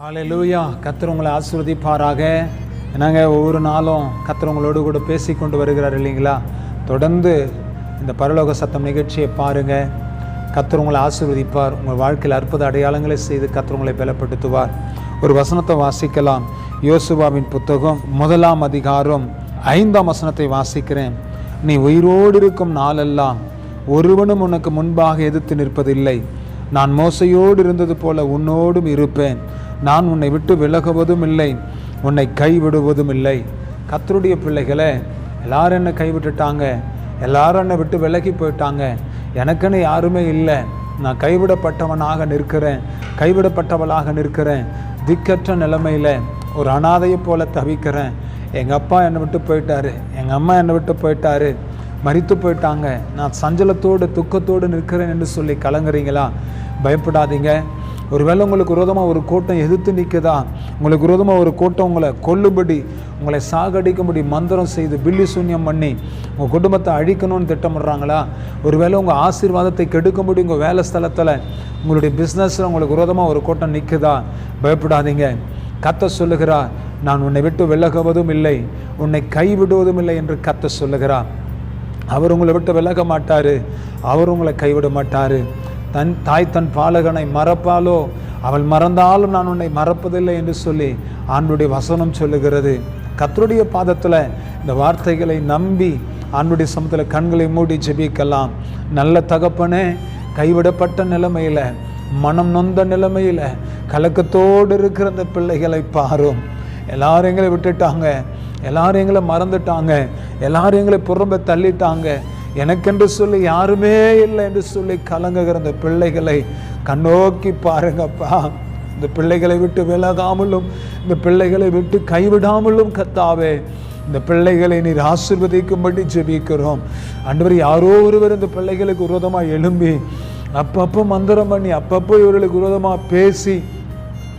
ஹalleluya. கர்த்தர் உங்களை ஆசீர்வதிப்பாராக. என்னங்க ஒவ்வொரு நாளும் கர்த்தர் உங்களோடு கூட பேசி கொண்டு வருகிறார் இல்லைங்களா? தொடர்ந்து இந்த பரலோக சத்தம் நிகழ்ச்சியை பாருங்க. கர்த்தர் உங்களை ஆசீர்வதிப்பார். உங்கள் வாழ்க்கையில் அற்புத அடையாளங்களை செய்து கர்த்தர் உங்களை பலப்படுத்துவார். ஒரு வசனத்தை வாசிக்கலாம். யோசுவாவின் புத்தகம் முதலாம் அதிகாரம் ஐந்தாம் வசனத்தை வாசிக்கிறேன். நீ உயிரோடு இருக்கும் நாளெல்லாம் ஒருவனும் உனக்கு முன்பாக எதிர்த்து நிற்பதில்லை. நான் மோசையோடு இருந்தது போல உன்னோடும் இருப்பேன். நான் உன்னை விட்டு விலகுவதும் இல்லை. உன்னை கைவிடுவதும் இல்லை. கத்தருடைய பிள்ளைகளை எல்லாரும் என்னை கைவிட்டுட்டாங்க. எல்லாரும் என்னை விட்டு விலகி போயிட்டாங்க. எனக்குன்னு யாருமே இல்லை. நான் கைவிடப்பட்டவனாக நிற்கிறேன். கைவிடப்பட்டவளாக நிற்கிறேன். திக்கற்ற நிலைமையில் ஒரு அனாதையை போல தவிக்கிறேன். எங்கள் அப்பா என்னை விட்டு போயிட்டாரு. எங்கள் அம்மா என்னை விட்டு போயிட்டாரு. மறித்து போயிட்டாங்க. நான் சஞ்சலத்தோடு துக்கத்தோடு நிற்கிறேன் என்று சொல்லி கலங்குறீங்களா? பயப்படாதீங்க. ஒருவேளை உங்களுக்கு விரோதமாக ஒரு கூட்டம் எதிர்த்து நிற்குதா உங்களுக்கு விரோதமாக ஒரு கூட்டம் உங்களை கொல்லுபடி உங்களை சாகடிக்கும்படி மந்திரம் செய்து பில்லி சூன்யம் பண்ணி உங்கள் குடும்பத்தை அழிக்கணும்னு திட்டமிடுறாங்களா? ஒருவேளை உங்கள் ஆசீர்வாதத்தை கெடுக்கும்படி உங்கள் வேலை ஸ்தலத்தில் உங்களுடைய பிஸ்னஸில் உங்களுக்கு விரோதமாக ஒரு கூட்டம் நிற்குதா பயப்படாதீங்க. கத்த சொல்லுகிறார் நான் உன்னை விட்டு விலகுவதும் இல்லை உன்னை கைவிடுவதும் இல்லை என்று கத்த சொல்லுகிறார். அவர் உங்களை விட்டு விலக மாட்டார். அவர் உங்களை கைவிட மாட்டார். தன் தாய் தன் பாலகனை மறப்பாலோ? அவள் மறந்தாலும் நான் உன்னை மறப்பதில்லை என்று சொல்லி ஆண்டுடைய வசனம் சொல்லுகிறது. கத்தருடைய பாதத்தில் இந்த வார்த்தைகளை நம்பி ஆண்டுடைய சமத்தில் கண்களை மூடி ஜெபிக்கலாம். நல்ல தகப்பனே கைவிடப்பட்ட நிலைமையில் மனம் நொந்த நிலைமையில் கலக்கத்தோடு இருக்கிற அந்த பிள்ளைகளை பாரும். எல்லாரும் எங்களை விட்டுட்டாங்க. எல்லாரும் எங்களை மறந்துட்டாங்க. எல்லாரும் எங்களை புறம்ப தள்ளிட்டாங்க. எனக்கென்று சொல்லி யாருமே இல்லை என்று சொல்லி கலங்குகிற அந்த பிள்ளைகளை கண்ணோக்கி பாருங்கப்பா. இந்த பிள்ளைகளை விட்டு விலகாமலும் இந்த பிள்ளைகளை விட்டு கைவிடாமலும் கத்தாவே இந்த பிள்ளைகளை நீர் ஆசிர்வதிக்கும்படி ஜெபிக்கிறோம். அன்றுவர் யாரோ ஒருவர் இந்த பிள்ளைகளுக்கு விரோதமாக எழும்பி அப்பப்போ மந்திரம் பண்ணி அப்பப்போ இவர்களுக்கு விரோதமாக பேசி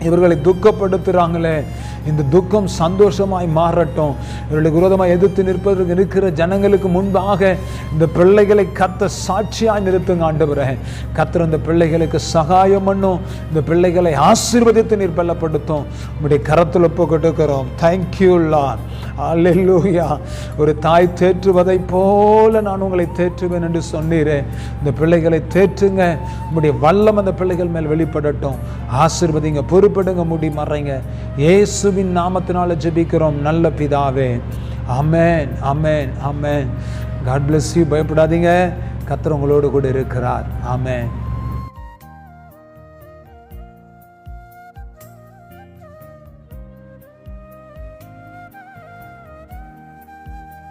இவர்களை துக்கப்படுத்துகிறாங்களே இந்த துக்கம் சந்தோஷமாய் மாறட்டும். இவர்களுக்கு விரோதமாக எதிர்த்து நிற்பதற்கு இருக்கிற ஜனங்களுக்கு முன்பாக இந்த பிள்ளைகளை கத்த சாட்சியாய் நிறுத்துங்க ஆண்டவரே. கத்திர இந்த பிள்ளைகளுக்கு சகாயம் பண்ணும். இந்த பிள்ளைகளை ஆசீர்வதித்து நீர் பலப்படுத்தும். உங்களுடைய கரத்தில் ஒப்பு கொடுக்கிறோம் தேங்க்யூ லார்ட் அல்லேலூயா ஒரு தாய் தேற்றுவதை போல நான் உங்களை தேற்றுவேன் என்று சொன்னீரேன் இந்த பிள்ளைகளை தேற்றுங்க. உங்களுடைய வல்லம் அந்த பிள்ளைகள் மேல் வெளிப்படட்டும். ஆசிர்வதிங்க பொறுப்படுங்க முடி மறைங்க. இயேசுவின் நாமத்தினால ஜெபிக்கிறோம் நல்ல பிதாவே. Amen amen amen God bless you பயப்படாதீங்க. கர்த்தர் உங்களோடு கூட இருக்கிறார். அமேன்